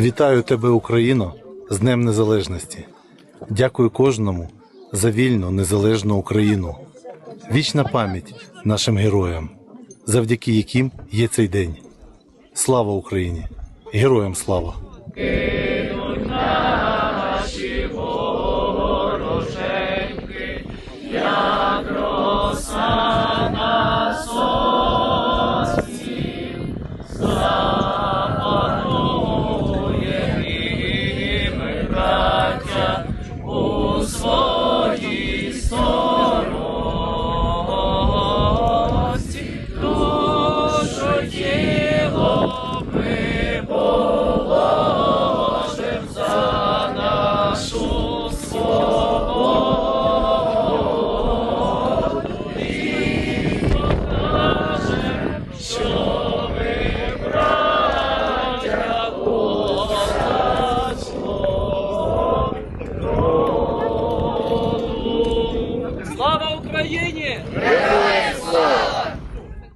Вітаю тебе, Україно, з Днем Незалежності. Дякую кожному за вільну незалежну Україну. Вічна пам'ять нашим героям, завдяки яким є цей день. Слава Україні! Героям слава! Україні!